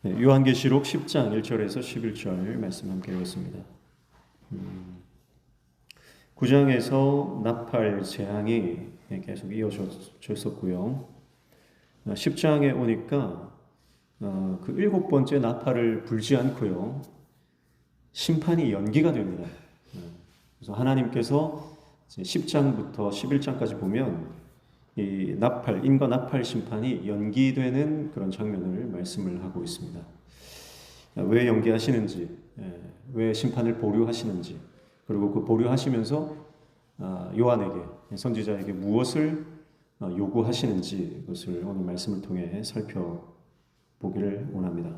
네, 요한계시록 10장 1절에서 11절 말씀 함께 읽었습니다. 음, 9장에서 나팔 재앙이 계속 이어졌었고요. 10장에 오니까 어, 그 일곱 번째 나팔을 불지 않고요. 심판이 연기가 됩니다. 네, 그래서 하나님께서 10장부터 11장까지 보면 이 나팔, 인과 나팔 심판이 연기되는 그런 장면을 말씀을 하고 있습니다. 왜 연기하시는지, 예, 왜 심판을 보류하시는지, 그리고 그 보류하시면서 아, 요한에게, 선지자에게 무엇을 어, 요구하시는지 그것을 오늘 말씀을 통해 살펴보기를 원합니다.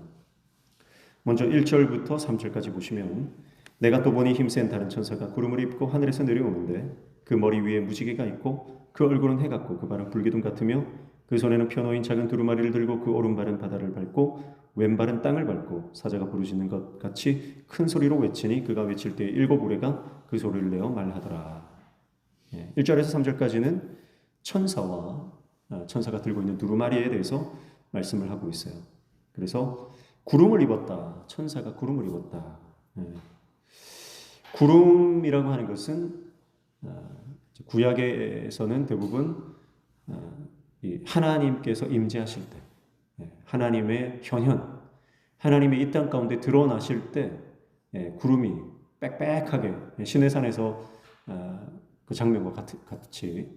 먼저 1절부터 3절까지 보시면 내가 또 보니 힘센 다른 천사가 구름을 입고 하늘에서 내려오는데 그 머리 위에 무지개가 있고 그 얼굴은 해 같고 그 발은 불기둥 같으며 그 손에는 펴놓인 작은 두루마리를 들고 그 오른발은 바다를 밟고 왼발은 땅을 밟고 사자가 부르짖는 것 같이 큰 소리로 외치니 그가 외칠 때 일곱 우레가 그 소리를 내어 말하더라. 예, 1절에서 3절까지는 천사와 아, 천사가 들고 있는 두루마리에 대해서 말씀을 하고 있어요. 그래서 구름을 입었다. 천사가 구름을 입었다. 예. 구름이라고 하는 것은 아, 구약에서는 대부분 아, 하나님께서 임재하실 때, 예, 하나님의 현현, 하나님의 이 땅 가운데 드러나실 때 예, 구름이 빽빽하게 신의 산에서 아, 그 장면과 같이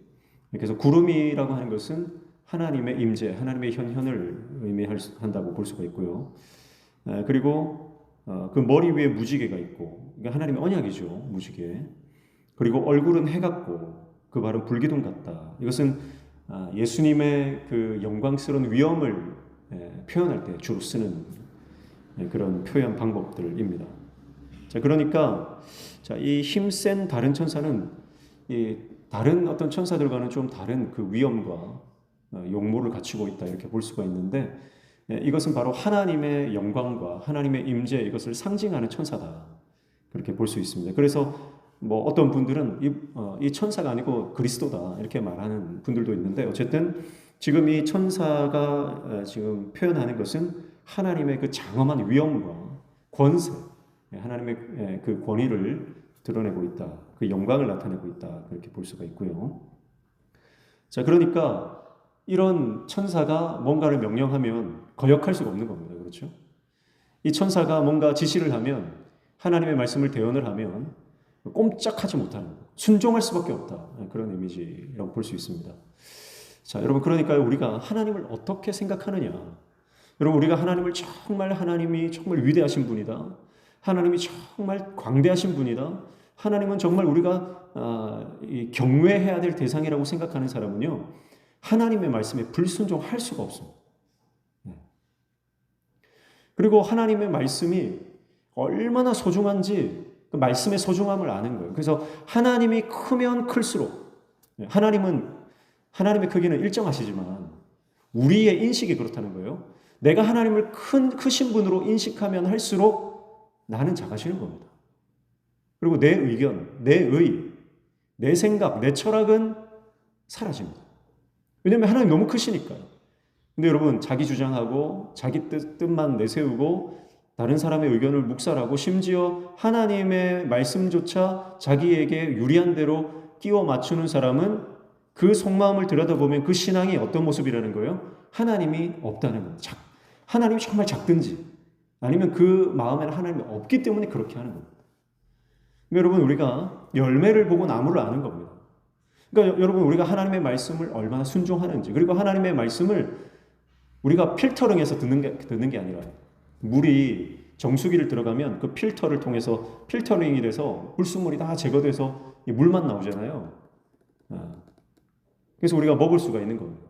그래서 구름이라고 하는 것은 하나님의 임재, 하나님의 현현을 의미한다고 볼 수가 있고요. 그리고 어, 그 머리 위에 무지개가 있고, 그러니까 하나님의 언약이죠, 무지개. 그리고 얼굴은 해 같고 그 발은 불기둥 같다. 이것은 아, 예수님의 그 영광스러운 위엄을 예, 표현할 때 주로 쓰는 예, 그런 표현 방법들입니다. 자, 그러니까 자, 이 힘센 다른 천사는 이 다른 어떤 천사들과는 좀 다른 그 위엄과 어, 용모를 갖추고 있다 이렇게 볼 수가 있는데 예, 이것은 바로 하나님의 영광과 하나님의 임재 이것을 상징하는 천사다 그렇게 볼 수 있습니다. 그래서 뭐 어떤 분들은 이, 어, 이 천사가 아니고 그리스도다 이렇게 말하는 분들도 있는데 어쨌든 지금 이 천사가 어, 지금 표현하는 것은 하나님의 그 장엄한 위엄과 권세, 예, 하나님의 예, 그 권위를 드러내고 있다, 그 영광을 나타내고 있다 그렇게 볼 수가 있고요. 자 그러니까 이런 천사가 뭔가를 명령하면 거역할 수가 없는 겁니다. 그렇죠? 이 천사가 뭔가 지시를 하면 하나님의 말씀을 대언을 하면 꼼짝하지 못하는 거. 순종할 수밖에 없다. 그런 이미지라고 볼 수 있습니다. 자, 여러분 그러니까 우리가 하나님을 어떻게 생각하느냐? 여러분 우리가 하나님을 정말 하나님이 정말 위대하신 분이다. 하나님이 정말 광대하신 분이다. 하나님은 정말 우리가 아, 경외해야 될 대상이라고 생각하는 사람은요. 하나님의 말씀에 불순종할 수가 없습니다. 네. 그리고 하나님의 말씀이 얼마나 소중한지 그 말씀의 소중함을 아는 거예요. 그래서 하나님이 크면 클수록 하나님은 하나님의 크기는 일정하시지만 우리의 인식이 그렇다는 거예요. 내가 하나님을 큰 크신 분으로 인식하면 할수록 나는 작아지는 겁니다. 그리고 내 의견, 내 의, 내 생각, 내 철학은 사라집니다. 왜냐하면 하나님 너무 크시니까요. 근데 여러분 자기 주장하고 자기 뜻, 뜻만 내세우고 다른 사람의 의견을 묵살하고 심지어 하나님의 말씀조차 자기에게 유리한 대로 끼워 맞추는 사람은 그 속마음을 들여다보면 그 신앙이 어떤 모습이라는 거예요? 하나님이 없다는 겁니다. 작, 하나님이 정말 작든지 아니면 그 마음에는 하나님이 없기 때문에 그렇게 하는 겁니다. 여러분 우리가 열매를 보고 나무를 아는 겁니다. 그러니까 여러분 우리가 하나님의 말씀을 얼마나 순종하는지 그리고 하나님의 말씀을 우리가 필터링해서 듣는 게 듣는 게 아니라 물이 정수기를 들어가면 그 필터를 통해서 필터링이 돼서 불순물이 다 제거돼서 물만 나오잖아요. 아. 그래서 우리가 먹을 수가 있는 겁니다.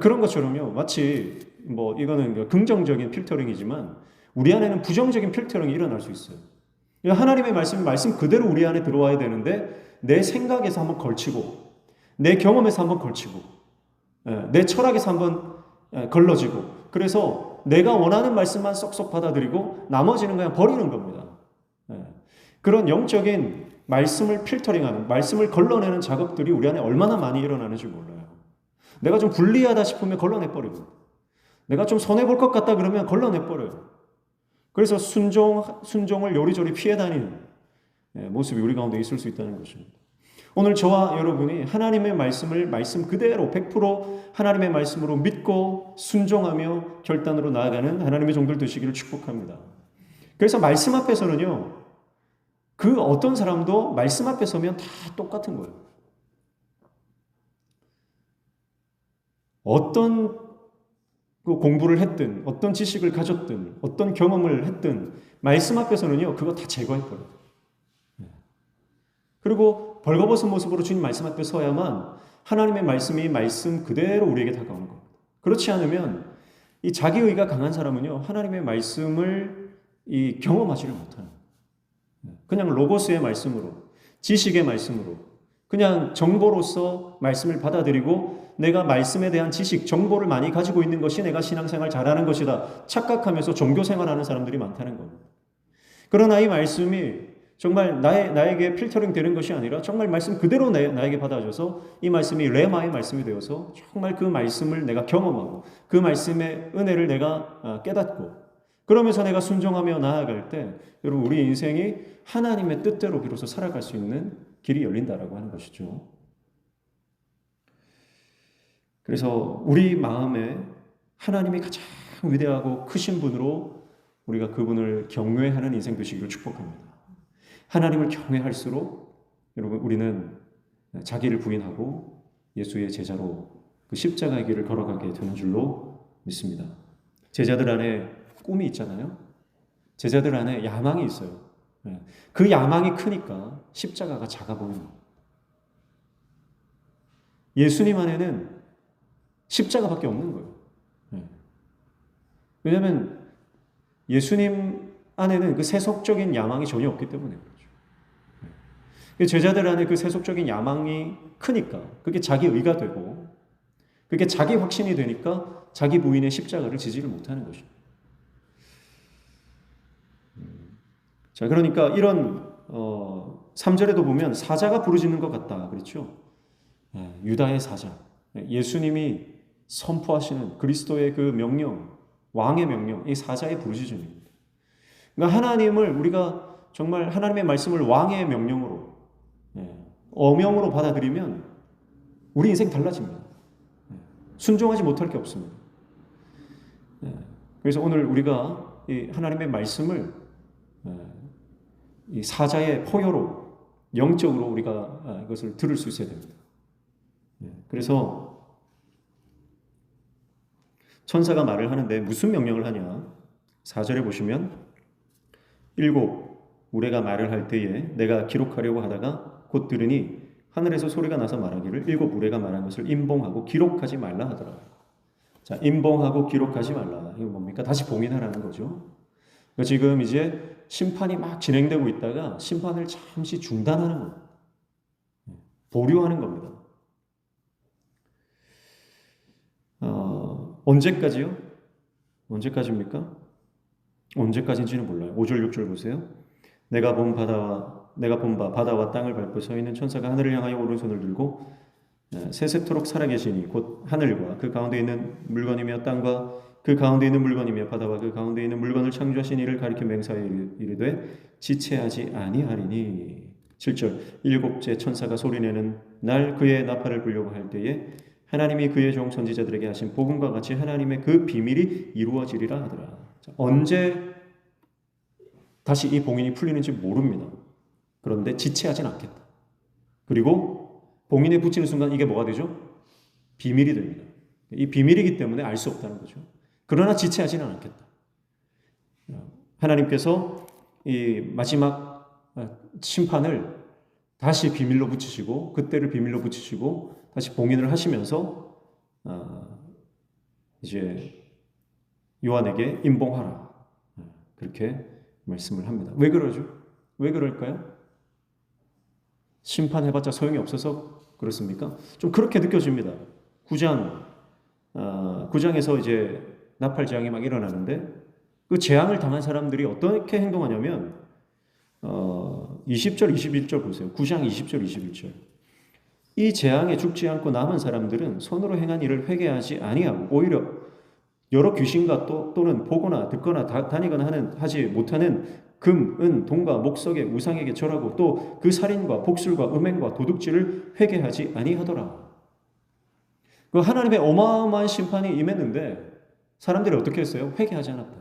그런 것처럼요. 마치 뭐 이거는 긍정적인 필터링이지만 우리 안에는 부정적인 필터링이 일어날 수 있어요. 하나님의 말씀 말씀 그대로 우리 안에 들어와야 되는데 내 생각에서 한번 걸치고 내 경험에서 한번 걸치고 예, 내 철학에서 한번 예, 걸러지고 그래서 내가 원하는 말씀만 쏙쏙 받아들이고 나머지는 그냥 버리는 겁니다. 네. 그런 영적인 말씀을 필터링하는, 말씀을 걸러내는 작업들이 우리 안에 얼마나 많이 일어나는지 몰라요. 내가 좀 불리하다 싶으면 걸러내버리고, 내가 좀 손해 볼 것 같다 그러면 걸러내 버려요. 그래서 순종 순종을 요리조리 피해 다니는 예, 모습이 우리 가운데 있을 수 있다는 것입니다. 오늘 저와 여러분이 하나님의 말씀을 말씀 그대로 100% 하나님의 말씀으로 믿고 순종하며 결단으로 나아가는 하나님의 종들 되시기를 축복합니다. 그래서 말씀 앞에 서는요. 그 어떤 사람도 말씀 앞에 서면 다 똑같은 거예요. 어떤 그 공부를 했든 어떤 지식을 가졌든 어떤 경험을 했든 말씀 앞에서는요. 그거 다 제거해 버려요. 그리고 벌거벗은 모습으로 주님 말씀 앞에 서야만 하나님의 말씀이 말씀 그대로 우리에게 다가오는 겁니다. 그렇지 않으면 이 자기 의가 강한 사람은요 하나님의 말씀을 이 경험하지를 못하는 그냥 로고스의 말씀으로 지식의 말씀으로 그냥 정보로서 말씀을 받아들이고 내가 말씀에 대한 지식 정보를 많이 가지고 있는 것이 내가 신앙생활 잘하는 것이다 착각하면서 종교 생활하는 사람들이 많다는 겁니다. 그러나 이 말씀이 정말 나의, 나에게 필터링 되는 것이 아니라 정말 말씀 그대로 내, 나에게 받아줘서 이 말씀이 레마의 말씀이 되어서 정말 그 말씀을 내가 경험하고 그 말씀의 은혜를 내가 아, 깨닫고 그러면서 내가 순종하며 나아갈 때 여러분 우리 인생이 하나님의 뜻대로 비로소 살아갈 수 있는 길이 열린다라고 하는 것이죠. 그래서 우리 마음에 하나님이 가장 위대하고 크신 분으로 우리가 그분을 경외하는 인생 되시기를 축복합니다. 하나님을 경외할수록 여러분 우리는 자기를 부인하고 예수의 제자로 그 십자가의 길을 걸어가게 되는 줄로 믿습니다. 제자들 안에 꿈이 있잖아요. 제자들 안에 야망이 있어요. 네. 그 야망이 크니까 십자가가 작아 보이는 예수님 안에는 십자가밖에 없는 거예요. 네. 왜냐하면 예수님 안에는 그 세속적인 야망이 전혀 없기 때문에 제자들 안에 그 세속적인 야망이 크니까 그게 자기 의가 되고 그게 자기 확신이 되니까 자기 부인의 십자가를 지지를 못하는 것입니다. 음. 자, 그러니까 이런 어, 3절에도 보면 사자가 부르짖는 것 같다. 그렇죠? 예, 유다의 사자. 예수님이 선포하시는 그리스도의 그 명령, 왕의 명령, 이 사자의 부르짖음입니다. 그러니까 하나님을 우리가 정말 하나님의 말씀을 왕의 명령으로 예, 어명으로 받아들이면 우리 인생 달라집니다. 예, 순종하지 못할 게 없습니다. 예, 그래서 오늘 우리가 하나님의 말씀을 이 사자의 포효로 영적으로 우리가 아, 이것을 들을 수 있어야 됩니다. 그래서 천사가 말을 하는데 무슨 명령을 하냐? 4절에 보시면 일곱 우레가 말을 할 때에 내가 기록하려고 하다가 곧 들으니 하늘에서 소리가 나서 말하기를 일곱 우레가 말한 것을 임봉하고 기록하지 말라 하더라. 자, 임봉하고 기록하지 말라. 이거 뭡니까? 다시 봉인하라는 거죠. 그러니까 지금 이제 심판이 막 진행되고 있다가 심판을 잠시 중단하는 겁니다. 보류하는 겁니다. 어, 언제까지요? 언제까지입니까? 언제까지인지는 몰라요. 5절 6절 보세요. 내가 본 바다와 내가 본 바 바다와 땅을 밟고 서 있는 천사가 하늘을 향하여 오른손을 들고 네, 세세토록 살아계시니 곧 하늘과 그 가운데 있는 물건이며 땅과 그 가운데 있는 물건이며 바다와 그 가운데 있는 물건을 창조하신 이를 가리켜 맹사하여 이르되 지체하지 아니하리니 7절 일곱째 천사가 소리내는 날 그의 나팔을 불려고 할 때에 하나님이 그의 종 선지자들에게 하신 복음과 같이 하나님의 그 비밀이 이루어지리라 하더라. 언제 다시 이 봉인이 풀리는지 모릅니다. 그런데 지체하진 않겠다. 그리고 봉인에 붙이는 순간 이게 뭐가 되죠? 비밀이 됩니다. 이 비밀이기 때문에 알 수 없다는 거죠. 그러나 지체하지는 않겠다. 하나님께서 이 마지막 심판을 다시 비밀로 붙이시고 그때를 비밀로 붙이시고 다시 봉인을 하시면서 어, 이제 요한에게 임봉하라 그렇게 말씀을 합니다. 왜 그러죠? 왜 그럴까요? 심판해봤자 소용이 없어서 그렇습니까? 좀 그렇게 느껴집니다. 9장 어, 9장에서 이제 나팔 재앙이 막 일어나는데 그 재앙을 당한 사람들이 어떻게 행동하냐면 어, 20절 21절 보세요. 9장 20절 21절. 이 재앙에 죽지 않고 남은 사람들은 손으로 행한 일을 회개하지 아니하고 오히려 여러 귀신과 또, 또는 보거나 듣거나 다, 다니거나 하는 하지 못하는 금, 은, 동과 목석의 우상에게 절하고 또 그 살인과 복술과 음행과 도둑질을 회개하지 아니하더라. 그 하나님의 어마어마한 심판이 임했는데 사람들이 어떻게 했어요? 회개하지 않았다.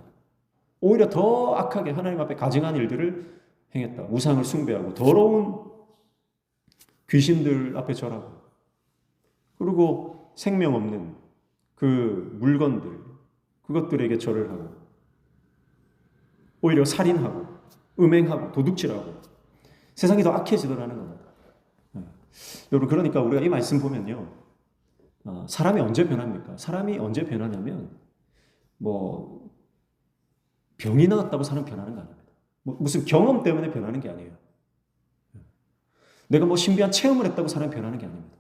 오히려 더 악하게 하나님 앞에 가증한 일들을 행했다. 우상을 숭배하고 더러운 귀신들 앞에 절하고 그리고 생명 없는 그 물건들 그것들에게 절을 하고 오히려 살인하고 음행하고 도둑질하고 세상이 더 악해지더라는 겁니다. 네. 여러분 그러니까 우리가 이 말씀 보면요. 어, 사람이 언제 변합니까? 사람이 언제 변하냐면 뭐 병이 나왔다고 사람 변하는 거 아닙니다. 뭐 무슨 경험 때문에 변하는 게 아니에요. 내가 뭐 신비한 체험을 했다고 사람이 변하는 게 아닙니다.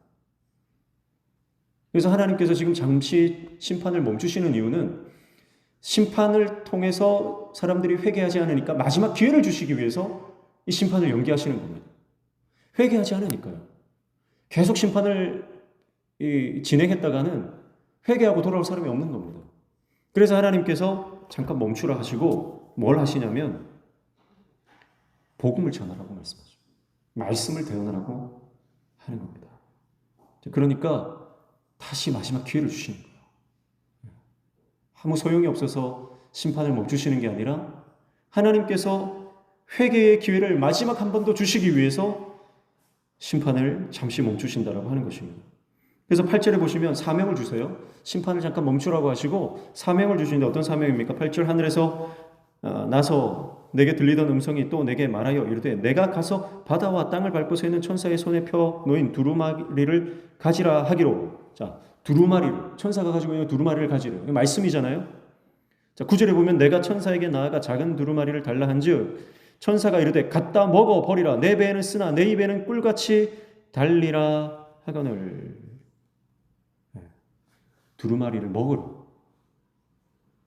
그래서 하나님께서 지금 잠시 심판을 멈추시는 이유는 심판을 통해서 사람들이 회개하지 않으니까 마지막 기회를 주시기 위해서 이 심판을 연기하시는 겁니다. 회개하지 않으니까요. 계속 심판을 진행했다가는 회개하고 돌아올 사람이 없는 겁니다. 그래서 하나님께서 잠깐 멈추라 하시고 뭘 하시냐면 복음을 전하라고 말씀하죠. 말씀을 대언하라고 하는 겁니다. 그러니까 다시 마지막 기회를 주시는 거예요. 아무 소용이 없어서 심판을 멈추시는 게 아니라 하나님께서 회개의 기회를 마지막 한 번 더 주시기 위해서 심판을 잠시 멈추신다라고 하는 것입니다. 그래서 8절에 보시면 사명을 주세요. 심판을 잠깐 멈추라고 하시고 사명을 주시는데 어떤 사명입니까? 8절 하늘에서 어, 나서 내게 들리던 음성이 또 내게 말하여 이르되 내가 가서 바다와 땅을 밟고 서 있는 천사의 손에 펴 놓인 두루마리를 가지라 하기로 자 두루마리를 천사가 가지고 있는 두루마리를 가지래 말씀이잖아요. 자 9절에 보면 내가 천사에게 나아가 작은 두루마리를 달라 한즉 천사가 이르되 갖다 먹어 버리라 내 배에는 쓰나 내 입에는 꿀같이 달리라 하거늘 두루마리를 먹으러.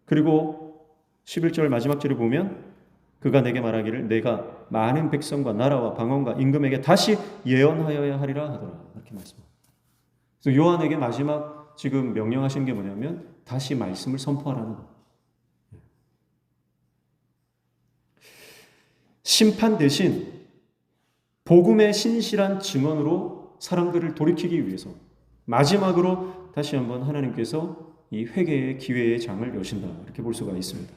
그리고 11절 마지막 절에 보면 그가 내게 말하기를 내가 많은 백성과 나라와 방언과 임금에게 다시 예언하여야 하리라 하더라. 이렇게 말씀합니다. 그래서 요한에게 마지막 지금 명령하신 게 뭐냐면 다시 말씀을 선포하라는 거. 심판 대신 복음의 신실한 증언으로 사람들을 돌이키기 위해서 마지막으로 다시 한번 하나님께서 이 회개의 기회의 장을 여신다. 이렇게 볼 수가 있습니다.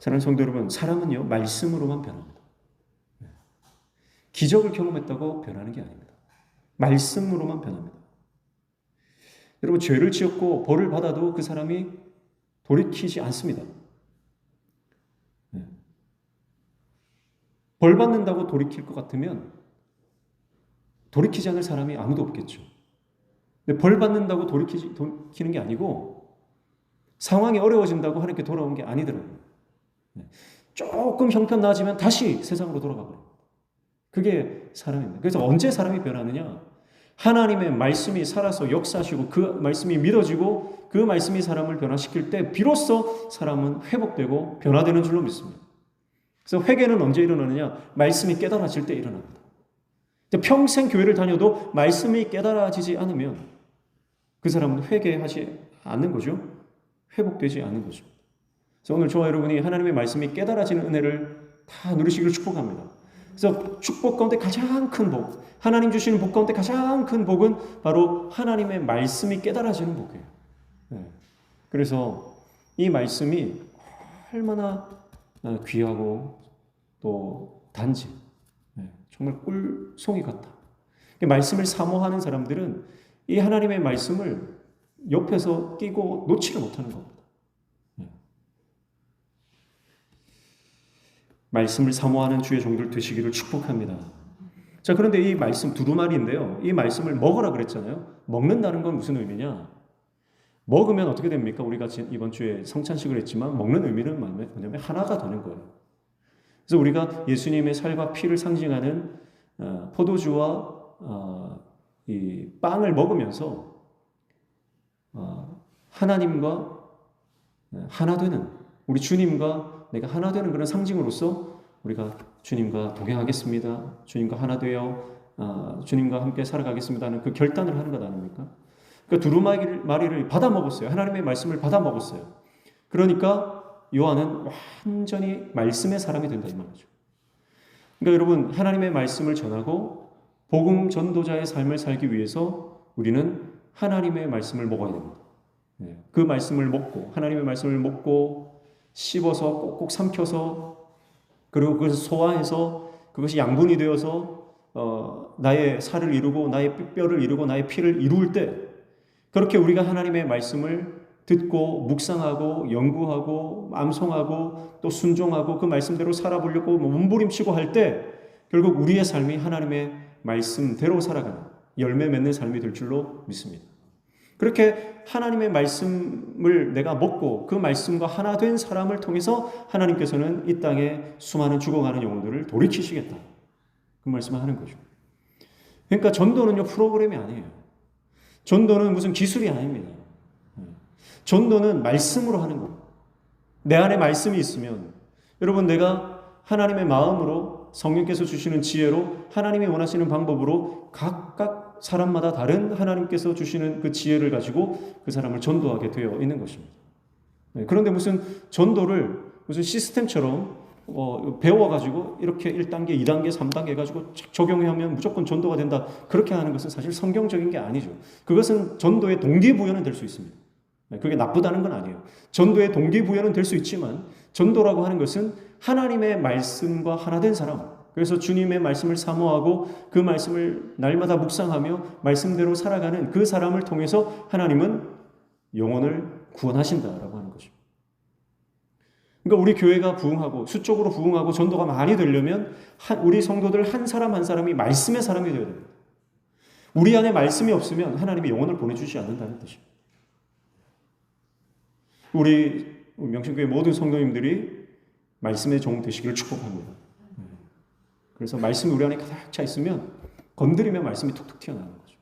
사랑하는 성도 여러분, 사람은요, 말씀으로만 변합니다. 기적을 경험했다고 변하는 게 아닙니다. 말씀으로만 변합니다. 여러분, 죄를 지었고 벌을 받아도 그 사람이 돌이키지 않습니다. 벌 받는다고 돌이킬 것 같으면 돌이키지 않을 사람이 아무도 없겠죠. 벌 받는다고 돌이키지, 돌이키는 게 아니고 상황이 어려워진다고 하나님께 돌아온 게 아니더라고요. 네. 조금 형편 나아지면 다시 세상으로 돌아가 버립니다. 그게 사람입니다. 그래서 언제 사람이 변하느냐? 하나님의 말씀이 살아서 역사하시고 그 말씀이 믿어지고 그 말씀이 사람을 변화시킬 때 비로소 사람은 회복되고 변화되는 줄로 믿습니다. 그래서 회개는 언제 일어나느냐? 말씀이 깨달아질 때 일어납니다. 평생 교회를 다녀도 말씀이 깨달아지지 않으면 그 사람은 회개하지 않는 거죠. 회복되지 않는 거죠. 그래서 오늘 저와 여러분이 하나님의 말씀이 깨달아지는 은혜를 다 누리시기를 축복합니다. 그래서 축복 가운데 가장 큰 복, 하나님 주시는 복 가운데 가장 큰 복은 바로 하나님의 말씀이 깨달아지는 복이에요. 네. 그래서 이 말씀이 얼마나 귀하고 또 단지 네. 정말 꿀송이 같다. 말씀을 사모하는 사람들은 이 하나님의 말씀을 옆에서 끼고 놓지를 못하는 겁니다. 네. 말씀을 사모하는 주의 종들 되시기를 축복합니다. 자, 그런데 이 말씀 두루마리인데요. 이 말씀을 먹으라 그랬잖아요. 먹는다는 건 무슨 의미냐? 먹으면 어떻게 됩니까? 우리가 이번 주에 성찬식을 했지만 먹는 의미는 뭐냐면 하나가 되는 거예요. 그래서 우리가 예수님의 살과 피를 상징하는 어, 포도주와 어, 이 빵을 먹으면서 어, 하나님과 하나 되는 우리 주님과 내가 하나 되는 그런 상징으로서 우리가 주님과 동행하겠습니다. 주님과 하나 되어 주님과 함께 살아가겠습니다 하는 그 결단을 하는 것 아닙니까? 그 두루마리를 받아 먹었어요. 하나님의 말씀을 받아 먹었어요. 그러니까 요한은 완전히 말씀의 사람이 된다 이 말이죠. 그러니까 여러분 하나님의 말씀을 전하고 복음 전도자의 삶을 살기 위해서 우리는 하나님의 말씀을 먹어야 됩니다. 네, 그 말씀을 먹고 하나님의 말씀을 먹고 씹어서 꼭꼭 삼켜서 그리고 그것을 소화해서 그것이 양분이 되어서 어, 나의 살을 이루고 나의 뼈를 이루고 나의 피를 이루을 때 그렇게 우리가 하나님의 말씀을 듣고 묵상하고 연구하고 암송하고 또 순종하고 그 말씀대로 살아보려고 뭐 몸부림치고 할 때 결국 우리의 삶이 하나님의 말씀대로 살아가는 열매 맺는 삶이 될 줄로 믿습니다. 그렇게 하나님의 말씀을 내가 먹고 그 말씀과 하나 된 사람을 통해서 하나님께서는 이 땅에 수많은 죽어가는 영혼들을 돌이키시겠다. 그 말씀을 하는 거죠. 그러니까 전도는요 프로그램이 아니에요. 전도는 무슨 기술이 아닙니다. 전도는 말씀으로 하는 거. 내 안에 말씀이 있으면 여러분 내가 하나님의 마음으로 성령께서 주시는 지혜로 하나님이 원하시는 방법으로 각각 사람마다 다른 하나님께서 주시는 그 지혜를 가지고 그 사람을 전도하게 되어 있는 것입니다. 네, 그런데 무슨 전도를 무슨 시스템처럼 어, 배워가지고 이렇게 1단계, 2단계, 3단계 해가지고 적용하면 무조건 전도가 된다. 그렇게 하는 것은 사실 성경적인 게 아니죠. 그것은 전도의 동기부여는 될 수 있습니다. 네, 그게 나쁘다는 건 아니에요. 전도의 동기부여는 될 수 있지만 전도라고 하는 것은 하나님의 말씀과 하나 된 사람, 그래서 주님의 말씀을 사모하고 그 말씀을 날마다 묵상하며 말씀대로 살아가는 그 사람을 통해서 하나님은 영혼을 구원하신다라고 하는 거죠. 그러니까 우리 교회가 부흥하고 수적으로 부흥하고 전도가 많이 되려면 우리 성도들 한 사람 한 사람이 말씀의 사람이 되어야 됩니다. 우리 안에 말씀이 없으면 하나님이 영혼을 보내주지 않는다는 뜻입니다. 우리 명신교회 모든 성도님들이 말씀의 종 되시기를 축복합니다. 그래서 말씀이 우리 안에 가득 차 있으면 건드리면 말씀이 툭툭 튀어나오는 거죠.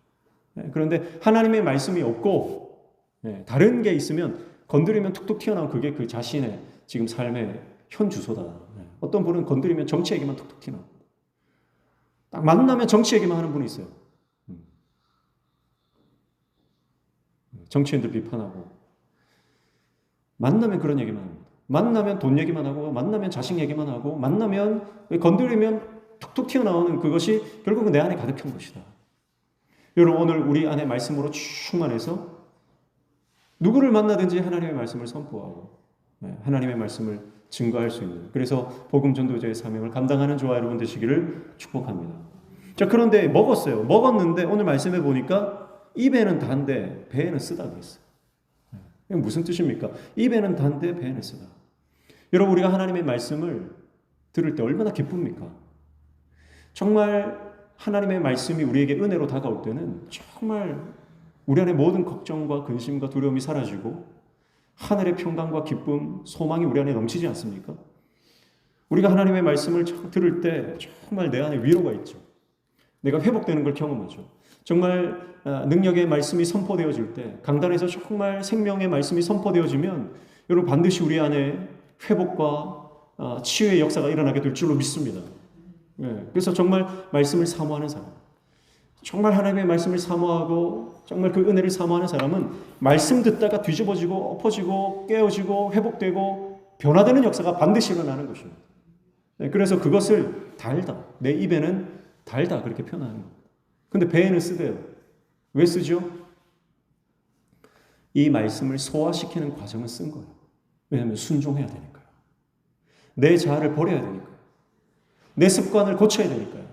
네, 그런데 하나님의 말씀이 없고 네, 다른 게 있으면 건드리면 툭툭 튀어나온 그게 그 자신의 지금 삶의 현 주소다. 네, 어떤 분은 건드리면 정치 얘기만 툭툭 튀어나와. 딱 만나면 정치 얘기만 하는 분이 있어요. 음. 정치인들 비판하고 만나면 그런 얘기만 합니다. 만나면 돈 얘기만 하고 만나면 자식 얘기만 하고 만나면 건드리면 툭툭 튀어나오는 그것이 결국은 내 안에 가득한 것이다. 여러분 오늘 우리 안에 말씀으로 충만해서 누구를 만나든지 하나님의 말씀을 선포하고 네, 하나님의 말씀을 증거할 수 있는 그래서 복음 전도자의 사명을 감당하는 저와 여러분 되시기를 축복합니다. 자 그런데 먹었어요. 먹었는데 오늘 말씀해 보니까 입에는 단데 배에는 쓰다 그랬어요. 네, 무슨 뜻입니까? 입에는 단데 배에는 쓰다. 여러분 우리가 하나님의 말씀을 들을 때 얼마나 기쁩니까? 정말 하나님의 말씀이 우리에게 은혜로 다가올 때는 정말 우리 안에 모든 걱정과 근심과 두려움이 사라지고 하늘의 평강과 기쁨, 소망이 우리 안에 넘치지 않습니까? 우리가 하나님의 말씀을 들을 때 정말 내 안에 위로가 있죠. 내가 회복되는 걸 경험하죠. 정말 아, 능력의 말씀이 선포되어질 때, 강단에서 정말 생명의 말씀이 선포되어지면 여러분 반드시 우리 안에 회복과 아, 치유의 역사가 일어나게 될 줄로 믿습니다. 예, 그래서 정말 말씀을 사모하는 사람, 정말 하나님의 말씀을 사모하고 정말 그 은혜를 사모하는 사람은 말씀 듣다가 뒤집어지고 엎어지고 깨어지고 회복되고 변화되는 역사가 반드시 일어나는 것입니다. 예, 그래서 그것을 달다. 내 입에는 달다. 그렇게 표현하는 겁니다. 근데 배에는 쓰대요. 왜 쓰죠? 이 말씀을 소화시키는 과정을 쓴 거예요. 왜냐하면 순종해야 되니까요. 내 자아를 버려야 되니까요. 내 습관을 고쳐야 되니까요.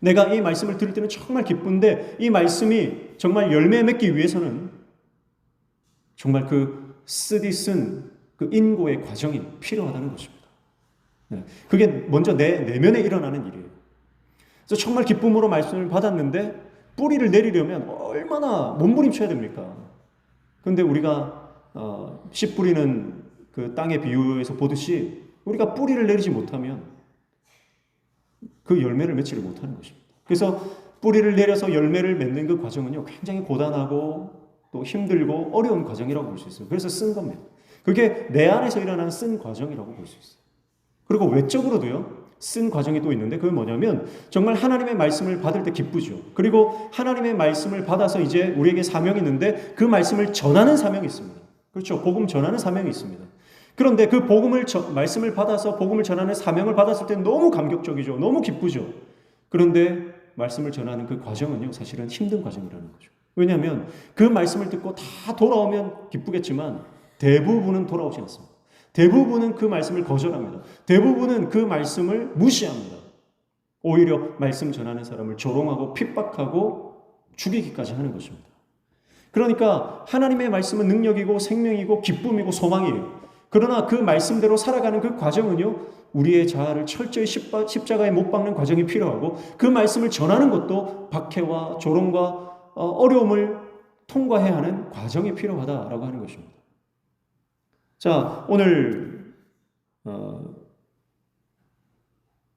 내가 이 말씀을 들을 때는 정말 기쁜데 이 말씀이 정말 열매 맺기 위해서는 정말 그 쓰디 쓴 그 인고의 과정이 필요하다는 것입니다. 네. 그게 먼저 내 내면에 일어나는 일이에요. 그래서 정말 기쁨으로 말씀을 받았는데 뿌리를 내리려면 얼마나 몸부림쳐야 됩니까? 근데 우리가 어, 씨 뿌리는 그 땅의 비유에서 보듯이 우리가 뿌리를 내리지 못하면 그 열매를 맺지를 못하는 것입니다. 그래서 뿌리를 내려서 열매를 맺는 그 과정은요, 굉장히 고단하고 또 힘들고 어려운 과정이라고 볼 수 있어요. 그래서 쓴 겁니다. 그게 내 안에서 일어나는 쓴 과정이라고 볼 수 있어요. 그리고 외적으로도요, 쓴 과정이 또 있는데 그게 뭐냐면 정말 하나님의 말씀을 받을 때 기쁘죠. 그리고 하나님의 말씀을 받아서 이제 우리에게 사명이 있는데 그 말씀을 전하는 사명이 있습니다. 그렇죠. 복음 전하는 사명이 있습니다. 그런데 그 복음을 저, 말씀을 받아서 복음을 전하는 사명을 받았을 때 너무 감격적이죠. 너무 기쁘죠. 그런데 말씀을 전하는 그 과정은요, 사실은 힘든 과정이라는 거죠. 왜냐하면 그 말씀을 듣고 다 돌아오면 기쁘겠지만 대부분은 돌아오지 않습니다. 대부분은 그 말씀을 거절합니다. 대부분은 그 말씀을 무시합니다. 오히려 말씀 전하는 사람을 조롱하고 핍박하고 죽이기까지 하는 것입니다. 그러니까 하나님의 말씀은 능력이고 생명이고 기쁨이고 소망이에요. 그러나 그 말씀대로 살아가는 그 과정은요, 우리의 자아를 철저히 십자가에 못 박는 과정이 필요하고 그 말씀을 전하는 것도 박해와 조롱과 어, 어려움을 통과해야 하는 과정이 필요하다라고 하는 것입니다. 자, 오늘 어,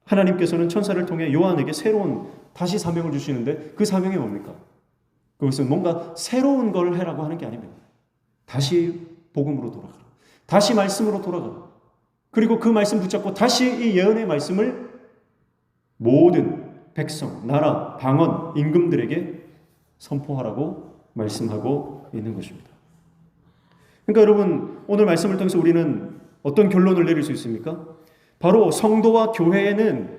하나님께서는 천사를 통해 요한에게 새로운 다시 사명을 주시는데 그 사명이 뭡니까? 그것은 뭔가 새로운 걸 해라고 하는 게 아닙니다. 다시 복음으로 돌아가라. 다시 말씀으로 돌아가라. 그리고 그 말씀 붙잡고 다시 이 예언의 말씀을 모든 백성, 나라, 방언, 임금들에게 선포하라고 말씀하고 있는 것입니다. 그러니까 여러분, 오늘 말씀을 통해서 우리는 어떤 결론을 내릴 수 있습니까? 바로 성도와 교회에는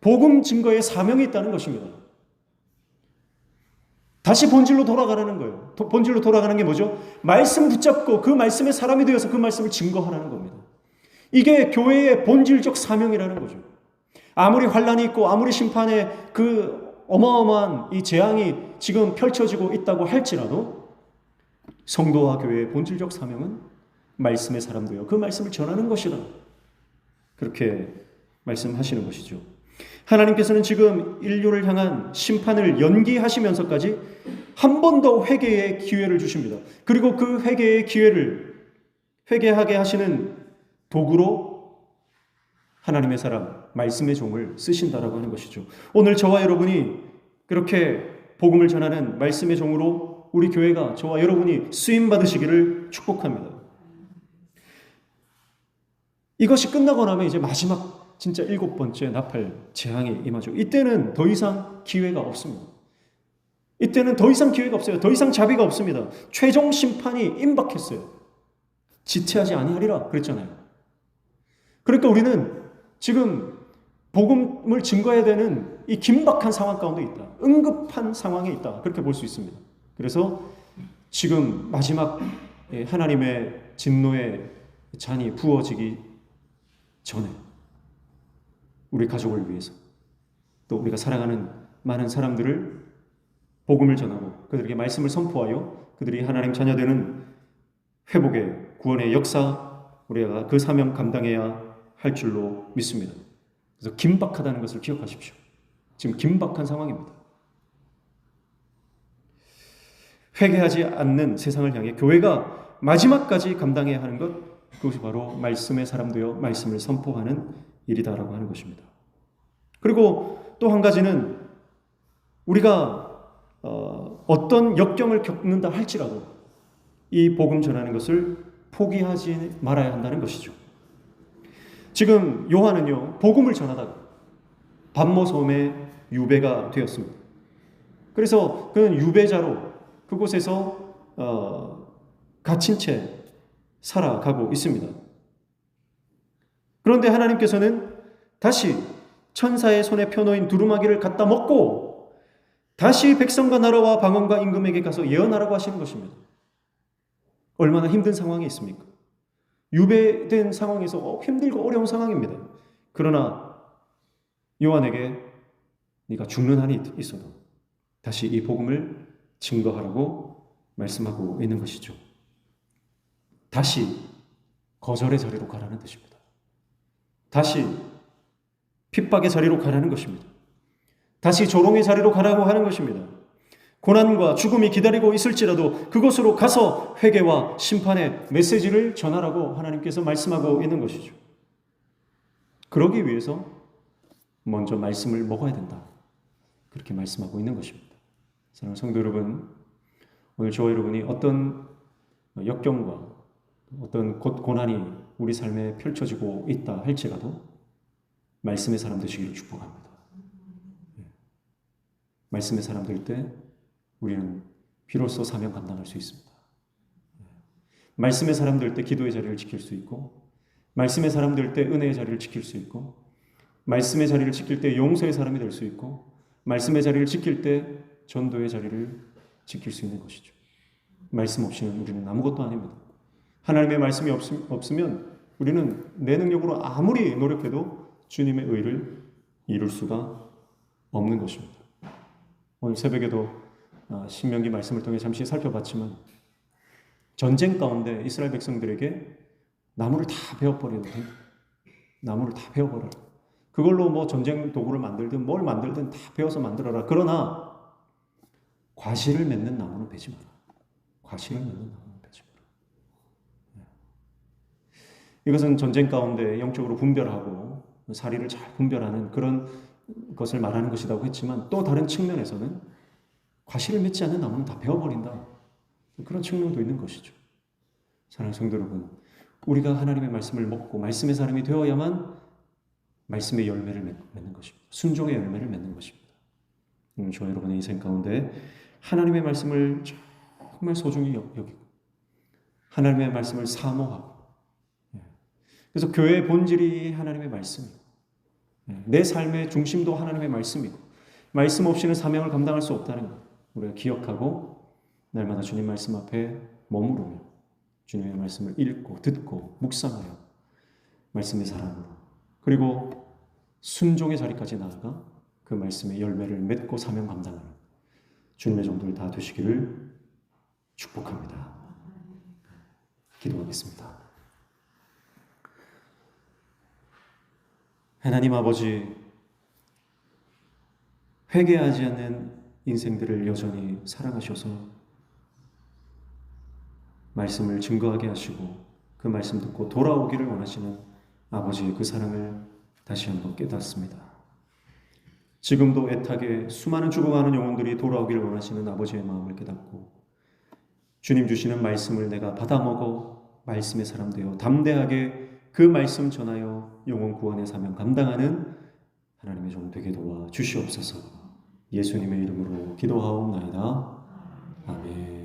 복음 증거의 사명이 있다는 것입니다. 다시 본질로 돌아가라는 거예요. 본질로 돌아가는 게 뭐죠? 말씀 붙잡고 그 말씀의 사람이 되어서 그 말씀을 증거하라는 겁니다. 이게 교회의 본질적 사명이라는 거죠. 아무리 환란이 있고 아무리 심판의 그 어마어마한 이 재앙이 지금 펼쳐지고 있다고 할지라도 성도와 교회의 본질적 사명은 말씀의 사람도요. 그 말씀을 전하는 것이다. 그렇게 말씀하시는 것이죠. 하나님께서는 지금 인류를 향한 심판을 연기하시면서까지 한 번 더 회개의 기회를 주십니다. 그리고 그 회개의 기회를 회개하게 하시는 도구로 하나님의 사람, 말씀의 종을 쓰신다라고 하는 것이죠. 오늘 저와 여러분이 그렇게 복음을 전하는 말씀의 종으로 우리 교회가 저와 여러분이 쓰임 받으시기를 축복합니다. 이것이 끝나고 나면 이제 마지막 진짜 일곱 번째 나팔 재앙이 임하죠. 이때는 더 이상 기회가 없습니다. 이때는 더 이상 기회가 없어요. 더 이상 자비가 없습니다. 최종 심판이 임박했어요. 지체하지 아니하리라 그랬잖아요. 그러니까 우리는 지금 복음을 증거해야 되는 이 긴박한 상황 가운데 있다. 응급한 상황에 있다. 그렇게 볼 수 있습니다. 그래서 지금 마지막 하나님의 진노의 잔이 부어지기 전에 우리 가족을 위해서 또 우리가 사랑하는 많은 사람들을 복음을 전하고 그들에게 말씀을 선포하여 그들이 하나님 자녀되는 회복의 구원의 역사 우리가 그 사명 감당해야 할 줄로 믿습니다. 그래서 긴박하다는 것을 기억하십시오. 지금 긴박한 상황입니다. 회개하지 않는 세상을 향해 교회가 마지막까지 감당해야 하는 것, 그것이 바로 말씀의 사람 되어 말씀을 선포하는 일이다라고 하는 것입니다. 그리고 또 한 가지는 우리가 어, 떤 역경을 겪는다 할지라도 이 복음 전하는 것을 포기하지 말아야 한다는 것이죠. 지금 요한은요, 복음을 전하다가 반모섬의 유배가 되었습니다. 그래서 그는 유배자로 그곳에서 어, 갇힌 채 살아가고 있습니다. 그런데 하나님께서는 다시 천사의 손에 펴놓인 두루마기를 갖다 먹고 다시 백성과 나라와 방언과 임금에게 가서 예언하라고 하시는 것입니다. 얼마나 힘든 상황이 있습니까? 유배된 상황에서 어, 힘들고 어려운 상황입니다. 그러나 요한에게 네가 죽는 한이 있어도 다시 이 복음을 증거하라고 말씀하고 있는 것이죠. 다시 거절의 자리로 가라는 뜻입니다. 다시 핍박의 자리로 가라는 것입니다. 다시 조롱의 자리로 가라고 하는 것입니다. 고난과 죽음이 기다리고 있을지라도 그곳으로 가서 회개와 심판의 메시지를 전하라고 하나님께서 말씀하고 있는 것이죠. 그러기 위해서 먼저 말씀을 먹어야 된다. 그렇게 말씀하고 있는 것입니다. 사랑하는 성도 여러분, 오늘 저와 여러분이 어떤 역경과 어떤 고난이 우리 삶에 펼쳐지고 있다 할지라도 말씀의 사람 되시기를 축복합니다. 예. 말씀의 사람 될 때 우리는 비로소 사명 감당할 수 있습니다. 예. 말씀의 사람 될 때 기도의 자리를 지킬 수 있고 말씀의 사람 될 때 은혜의 자리를 지킬 수 있고 말씀의 자리를 지킬 때 용서의 사람이 될 수 있고 말씀의 자리를 지킬 때 전도의 자리를 지킬 수 있는 것이죠. 말씀 없이는 우리는 아무것도 아닙니다. 하나님의 말씀이 없으면 우리는 내 능력으로 아무리 노력해도 주님의 의를 이룰 수가 없는 것입니다. 오늘 새벽에도 아, 신명기 말씀을 통해 잠시 살펴봤지만 전쟁 가운데 이스라엘 백성들에게 나무를 다 베어버리는 나무를 다 베어버려라. 그걸로 뭐 전쟁 도구를 만들든 뭘 만들든 다 베어서 만들어라. 그러나 과실을 맺는 나무는 베지 마라. 과실을 맺는 나무는 베지 마라. 네. 이것은 전쟁 가운데 영적으로 분별하고 사리를 잘 분별하는 그런 것을 말하는 것이라고 했지만 또 다른 측면에서는 과실을 맺지 않는 나무는 다 베어버린다. 그런 측면도 있는 것이죠. 사랑하는 성도 여러분, 우리가 하나님의 말씀을 먹고 말씀의 사람이 되어야만 말씀의 열매를 맺는 것입니다. 순종의 열매를 맺는 것입니다. 음, 저 여러분의 인생 가운데 하나님의 말씀을 정말 소중히 여기고 하나님의 말씀을 사모하고 예. 그래서 교회의 본질이 하나님의 말씀이고 예. 내 삶의 중심도 하나님의 말씀이고 말씀 없이는 사명을 감당할 수 없다는 것 우리가 기억하고 날마다 주님 말씀 앞에 머무르며 주님의 말씀을 읽고 듣고 묵상하여 말씀의 사랑으로 그리고 순종의 자리까지 나아가 그 말씀의 열매를 맺고 사명 감당하는 주님의 정도를 다 되시기를 축복합니다. 기도하겠습니다. 하나님 아버지, 회개하지 않는 인생들을 여전히 사랑하셔서 말씀을 증거하게 하시고 그 말씀 듣고 돌아오기를 원하시는 아버지의 그 사랑을 다시 한번 깨닫습니다. 지금도 애타게 수많은 죽어가는 영혼들이 돌아오기를 원하시는 아버지의 마음을 깨닫고 주님 주시는 말씀을 내가 받아먹어 말씀의 사람 되어 담대하게 그 말씀 전하여 영혼 구원의 사명 감당하는 하나님의 종 되게 도와 주시옵소서. 예수님의 이름으로 기도하옵나이다. 아멘.